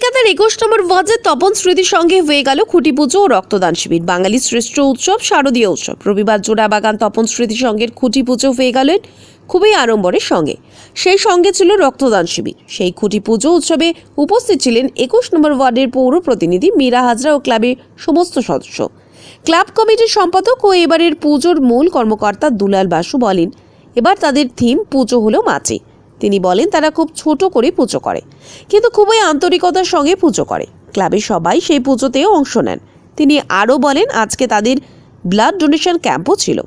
কলকাতার একুশ নম্বর ওয়ার্ডের তপন স্মৃতির সঙ্গে হয়ে গেল খুঁটি পুজো ও রক্তদান শিবির। বাঙালির শ্রেষ্ঠ উৎসব, শারদীয় উৎসব। রবিবার জোড়াবাগান তপন স্মৃতি সংঘের খুঁটি পুজো হয়ে গেলেন খুবই আড়ম্বরের সঙ্গে। সেই সঙ্গে ছিল রক্তদান শিবির। সেই খুঁটি পুজো উৎসবে উপস্থিত ছিলেন একুশ নম্বর ওয়ার্ডের পৌর প্রতিনিধি মীরা হাজরা ও ক্লাবের সমস্ত সদস্য। ক্লাব কমিটির সম্পাদক ও এবারের পুজোর মূল কর্মকর্তা দুলাল বাসু বলেন, এবার তাদের থিম পুজো হলো মাচে তিনি বলেন তারা খুব ছোট করে পুজো করে, কিন্তু খুবই আন্তরিকতার সঙ্গে পুজো করে। ক্লাবের সবাই সেই পুজোতেও অংশ নেন। তিনি আরও বলেন, আজকে তাদের ব্লাড ডোনেশন ক্যাম্পও ছিল।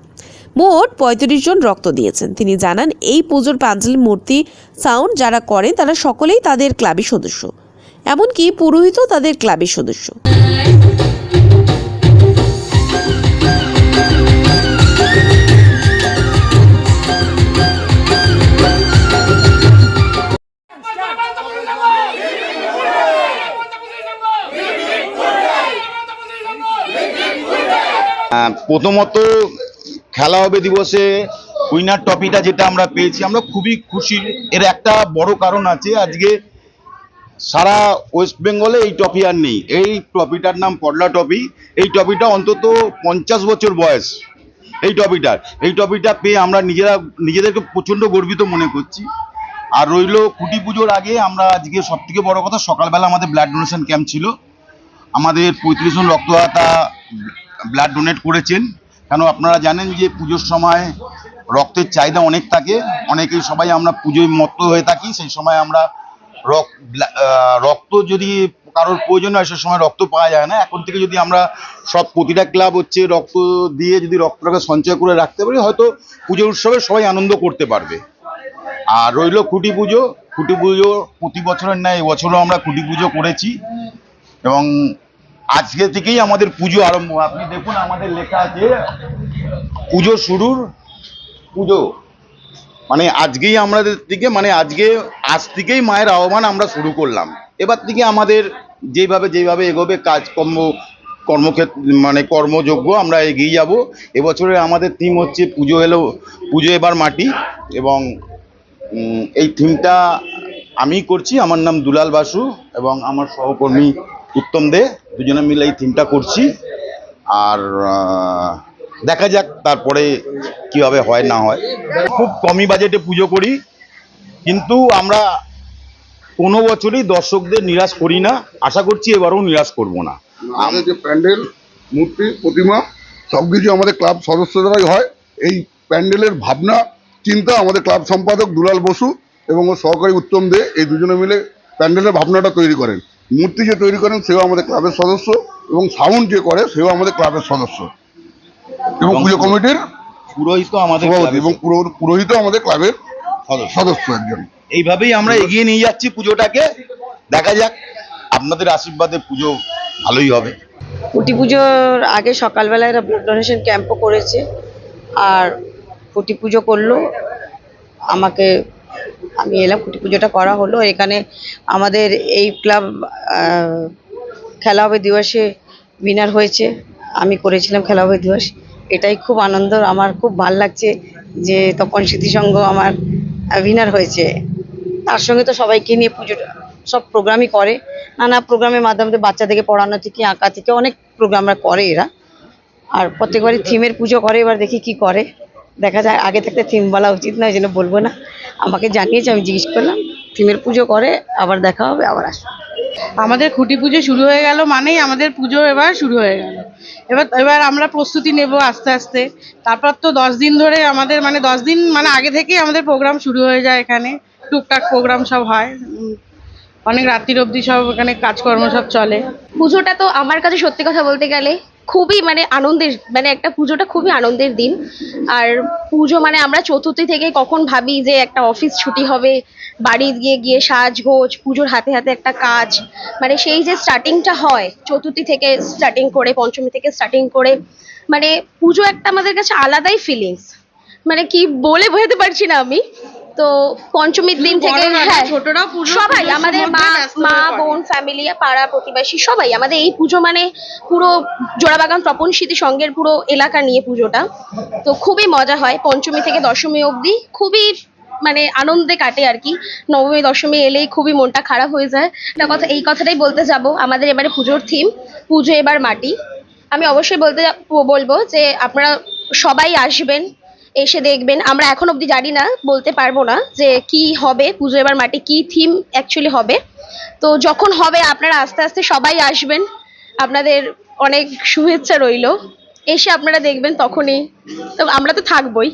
মোট পঁয়ত্রিশ জন রক্ত দিয়েছেন। তিনি জানান, এই পুজোর পাঞ্জালি মূর্তি সাউন্ড যারা করেন, তারা সকলেই তাদের ক্লাবের সদস্য। এমনকি পুরোহিতও তাদের ক্লাবের সদস্য। প্রথমত খেলা হবে দিবসে উইনার ট্রফিটা যেটা আমরা পেয়েছি, আমরা খুবই খুশি। এর একটা বড় কারণ আছে, আজকে সারা ওয়েস্ট বেঙ্গলে এই ট্রফি আর নেই। এই ট্রফিটার নাম পডলা ট্রফি। এই ট্রফিটা অন্তত পঞ্চাশ বছর বয়স। এই ট্রফিটার, এই ট্রফিটা পেয়ে আমরা নিজেরা, নিজেদেরকে প্রচণ্ড গর্বিত মনে করছি। আর রইল কুটি পুজোর আগে আমরা আজকে সব থেকে বড় কথা, সকালবেলা আমাদের ব্লাড ডোনেশন ক্যাম্প ছিল। আমাদের পঁয়ত্রিশ জন রক্তদাতা ব্লাড ডোনেট করেছেন। কেন আপনারা জানেন যে পুজোর সময় রক্তের চাহিদা অনেক থাকে, অনেকেই সবাই আমরা পুজোয় মত্ত হয়ে থাকি, সেই সময় আমরা রক- রক্ত যদি কারোর প্রয়োজন হয়, সে সময় রক্ত পাওয়া যায় না। এখন থেকে যদি আমরা সব প্রতিটা ক্লাব হচ্ছে রক্ত দিয়ে যদি রক্তটাকে সঞ্চয় করে রাখতে পারি, হয়তো পুজো উৎসবে সবাই আনন্দ করতে পারবে। আর রইল খুঁটি পুজো। খুঁটি পুজো প্রতি বছরের ন্যায়, এবছরও আমরা খুঁটি পুজো করেছি। এবং আজকে থেকেই আমাদের পুজো আরম্ভ। আপনি দেখুন, আমাদের লেখা আছে, পুজো শুরুর, পুজো। মানে আজকেই আমাদের থেকে মানে আজকে, আজ থেকেই মায়ের আহ্বান আমরা শুরু করলাম। এবার থেকে আমাদের যেভাবে যেভাবে এগোবে, কাজকর্ম কর্মক্ষেত্র মানে কর্মযোগ্য আমরা এগিয়ে যাব। এবছরে আমাদের থিম হচ্ছে পুজো এলো, পুজো এবার মাটি। এবং এই থিমটা আমি করছি। আমার নাম দুলাল বাসু এবং আমার সহকর্মী উত্তম দে। দুজনে মিলে এই থিমটা করছি। আর দেখা যাক তারপরে কীভাবে হয়, না হয়। খুব কমই বাজেটে পুজো করি, কিন্তু আমরা কোনো বছরই দর্শকদের নিরাশ করি না। আশা করছি এবারও নিরাশ করব না। আমাদের যে প্যান্ডেল, মূর্তি, প্রতিমা সব কিছু আমাদের ক্লাব সদস্য দ্বারাই হয়। এই প্যান্ডেলের ভাবনা, চিন্তা আমাদের ক্লাব সম্পাদক দুলাল বসু এবং সহকারী উত্তম দে, এই দুজনে মিলে প্যান্ডেলের ভাবনাটা তৈরি করেন। মূর্তি যে তৈরি করেন সেও আমাদের ক্লাবের সদস্য এবং সাউন্ড যে করে সেও আমাদের ক্লাবের সদস্য। এবং পুজো কমিটির পুরোহিত আমাদের সভাপতি এবং পুরো- পুরোহিতও আমাদের ক্লাবের সদস্য। একজন। এইভাবেই আমরা এগিয়ে নিয়ে যাচ্ছি পুজোটাকে। দেখা যাক আপনাদের আশীর্বাদে পুজো ভালোই হবে। কুটি পুজোর আগে সকালবেলা এরা ব্লাড ডোনেশন ক্যাম্পও করেছে। আর কুটি পুজো করল। আমাকে আমি এলাম, কুটি পুজোটা করা হলো। এখানে আমাদের এই ক্লাব খেলা হবে দিবসে উইনার হয়েছে। আমি করেছিলাম খেলা হবে দিবস। এটাই খুব আনন্দ, আমার খুব ভালো লাগছে যে তপন স্মৃতিসংঘ আমার উইনার হয়েছে। তার সঙ্গে তো সবাইকে নিয়ে পুজোটা সব প্রোগ্রামই করে। নানা প্রোগ্রামের মাধ্যমে বাচ্চাদেরকে পড়ানো থেকে, আঁকা থেকে অনেক প্রোগ্রামরা করে এরা। আর প্রত্যেকবারই থিমের পুজো করে, এবার দেখি কি করে। দেখা যায়, আগে থাকতে থিম বলা উচিত নয়, যেন বলব না। আমাকে জানিয়েছে আমি জিজ্ঞেস করলাম থিমের পুজো করে আবার দেখা হবে আবার আসব। আমাদের খুঁটি পুজো শুরু হয়ে গেল মানেই আমাদের পুজো এবার শুরু হয়ে গেল। এবার এবার আমরা প্রস্তুতি নেব আস্তে আস্তে। তারপর তো দশ দিন ধরে আমাদের মানে দশ দিন মানে আগে থেকেই আমাদের প্রোগ্রাম শুরু হয়ে যায় এখানে। টুকটাক প্রোগ্রাম সব হয়। অনেক রাত্রির অবধি সব এখানে কাজকর্ম সব চলে। পুজোটা তো আমার কাছে সত্যি কথা বলতে গেলে খুবই মানে আনন্দের মানে একটা পুজোটা খুবই আনন্দের দিন। আর পুজো মানে আমরা চতুর্থী থেকে কখন ভাবি যে একটা অফিস ছুটি হবে, বাড়ি গিয়ে গিয়ে সাজগোজ, পুজোর হাতে হাতে একটা কাজ। মানে সেই যে স্টার্টিংটা হয়, চতুর্থী থেকে স্টার্টিং করে, পঞ্চমী থেকে স্টার্টিং করে মানে পুজো একটা আমাদের কাছে আলাদাই ফিলিংস মানে কি বলে বোঝাতে পারছি না আমি। তো পঞ্চমীর দিন থেকে হ্যাঁ সবাই আমাদের মা মা বোন ফ্যামিলি পাড়া প্রতিবেশী সবাই আমাদের এই পুজো মানে পুরো জোড়াবাগান তপন স্মৃতি সঙ্গের পুরো এলাকা নিয়ে পুজোটা। তো খুবই মজা হয় পঞ্চমী থেকে দশমী অবধি। খুবই মানে আনন্দে কাটে আর কি। নবমী দশমী এলেই খুবই মনটা খারাপ হয়ে যায়। একটা কথা এই কথাটাই বলতে যাব আমাদের এবারে পুজোর থিম পুজো এবার মাটি। আমি অবশ্যই বলতে বলব যে আপনারা সবাই আসবেন এসে দেখবেন। আমরা এখন অবধি জানি না, বলতে পারব না যে কি হবে। পুজো এবার মাটি কি থিম অ্যাকচুয়ালি হবে। তো যখন হবে, আপনারা আস্তে আস্তে সবাই আসবেন। আপনাদের অনেক শুভেচ্ছা রইল। এসে আপনারা দেখবেন তখনই। তো আমরা তো থাকবোই।